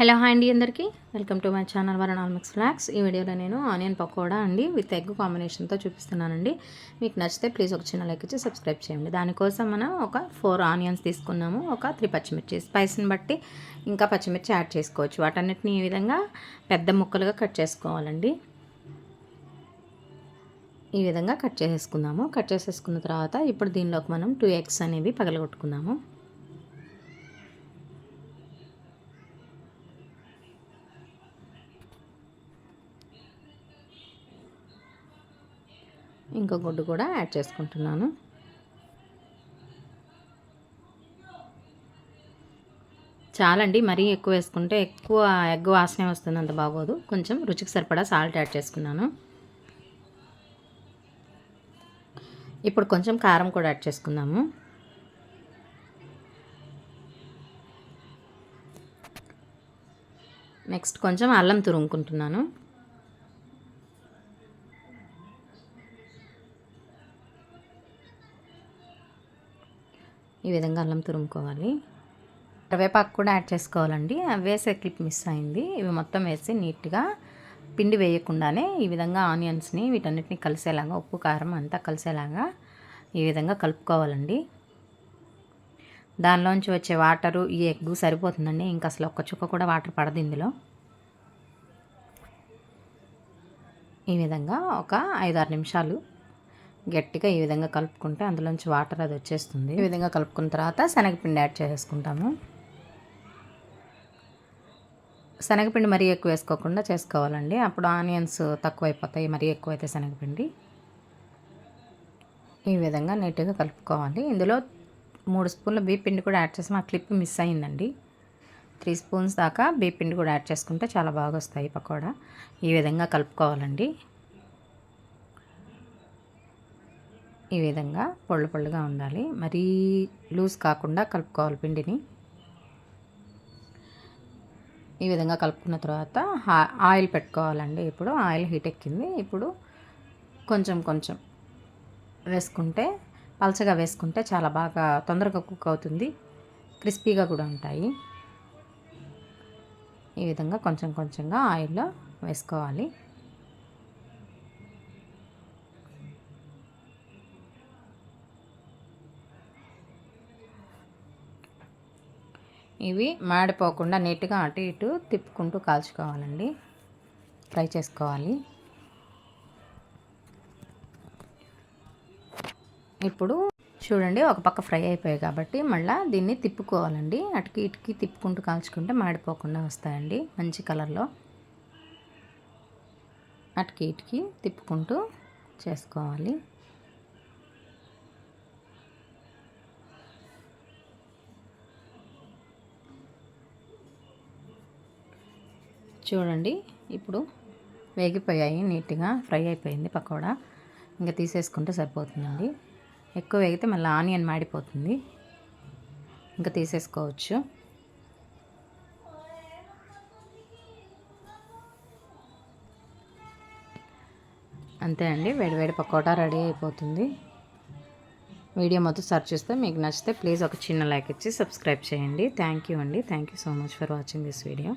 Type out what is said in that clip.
Hello hi అండి అందరికీ. Welcome to my channel వరణాల్ మిక్స్ ఫ్లాక్స్. ఈ వీడియోలో నేను ఆనియన్ పకోడా అండి విత్ ఎగ్ కాంబినేషన్తో చూపిస్తున్నానండి. మీకు నచ్చితే ప్లీజ్ ఒక చిన్న లైక్ ఇచ్చి సబ్స్క్రైబ్ చేయండి. దానికోసం మనం ఒక ఫోర్ ఆనియన్స్ తీసుకున్నాము. ఒక త్రీ పచ్చిమిర్చి స్పైస్ని బట్టి ఇంకా పచ్చిమిర్చి యాడ్ చేసుకోవచ్చు. వాటన్నిటిని ఈ విధంగా పెద్ద ముక్కలుగా కట్ చేసుకోవాలండి. ఈ విధంగా కట్ చేసేసుకుందాము. కట్ చేసేసుకున్న తర్వాత ఇప్పుడు దీనిలోకి మనం టూ ఎగ్స్ అనేవి పగలగొట్టుకుందాము. ఇంకో గుడ్డు కూడా యాడ్ చేసుకుంటున్నాను. చాలండి మరీ ఎక్కువ వేసుకుంటే ఎక్కువ ఎగ్ వాసనే వస్తుంది అంత బాగోదు. కొంచెం రుచికి సరిపడా సాల్ట్ యాడ్ చేసుకున్నాను. ఇప్పుడు కొంచెం కారం కూడా యాడ్ చేసుకుందాము. నెక్స్ట్ కొంచెం అల్లం తురుముకుంటున్నాను. ఈ విధంగా అల్లం తురుముకోవాలి. కరివేపాకు కూడా యాడ్ చేసుకోవాలండి. వేసే క్లిప్ మిస్ అయింది. ఇవి మొత్తం వేసి నీట్గా పిండి వేయకుండానే ఈ విధంగా ఆనియన్స్ని వీటన్నిటిని కలిసేలాగా ఉప్పు కారం అంతా కలిసేలాగా ఈ విధంగా కలుపుకోవాలండి. దానిలోంచి వచ్చే వాటరు ఈ ఎగ్ సరిపోతుందండి. ఇంకా అసలు ఒక్క చుక్క కూడా వాటర్ పడదు ఇందులో. ఈ విధంగా ఒక ఐదారు నిమిషాలు గట్టిగా ఈ విధంగా కలుపుకుంటే అందులోంచి వాటర్ అది వచ్చేస్తుంది. ఈ విధంగా కలుపుకున్న తర్వాత శనగపిండి యాడ్ చేసుకుంటాము. శనగపిండి మరీ ఎక్కువ వేసుకోకుండా చేసుకోవాలండి. అప్పుడు ఆనియన్స్ తక్కువైపోతాయి మరీ ఎక్కువైతే శనగపిండి. ఈ విధంగా నీట్గా కలుపుకోవాలి. ఇందులో మూడు స్పూన్ల బీపిండి కూడా యాడ్ చేసి మా క్లిప్ మిస్ అయిందండి. త్రీ స్పూన్స్ దాకా బీ పిండి కూడా యాడ్ చేసుకుంటే చాలా బాగా వస్తాయి పకోడా. ఈ విధంగా కలుపుకోవాలండి. ఈ విధంగా పొళ్ళు పొళ్ళుగా ఉండాలి. మరీ లూజ్ కాకుండా కలుపుకోవాలి పిండిని. ఈ విధంగా కలుపుకున్న తర్వాత ఆయిల్ పెట్టుకోవాలండి. ఇప్పుడు ఆయిల్ హీట్ ఎక్కింది. ఇప్పుడు కొంచెం కొంచెం వేసుకుంటే పలచగా వేసుకుంటే చాలా బాగా తొందరగా కుక్ అవుతుంది. క్రిస్పీగా కూడా ఉంటాయి. ఈ విధంగా కొంచెం కొంచెంగా ఆయిల్లో వేసుకోవాలి. ఇవి మాడిపోకుండా నీట్గా అటు ఇటు తిప్పుకుంటూ కాల్చుకోవాలండి. ఫ్రై చేసుకోవాలి. ఇప్పుడు చూడండి ఒక పక్క ఫ్రై అయిపోయాయి కాబట్టి మళ్ళీ దీన్ని తిప్పుకోవాలండి. అటుకి ఇటుకి తిప్పుకుంటూ కాల్చుకుంటే మాడిపోకుండా వస్తాయండి మంచి కలర్లో. అటుకి ఇటుకి తిప్పుకుంటూ చేసుకోవాలి. చూడండి. ఇప్పుడు వేగిపోయాయి నీట్గా ఫ్రై అయిపోయింది పకోడా. ఇంకా తీసేసుకుంటే సరిపోతుందండి. ఎక్కువ వేగితే మళ్ళీ ఆనియన్ మాడిపోతుంది. ఇంకా తీసేసుకోవచ్చు. అంతే అండి వేడివేడి పకోటా రెడీ అయిపోతుంది. వీడియో మొత్తం సర్చ్ చేస్తే మీకు నచ్చితే ప్లీజ్ ఒక చిన్న లైక్ ఇచ్చి సబ్స్క్రైబ్ చేయండి. థ్యాంక్ యూ అండి. Thank you so much for watching this video.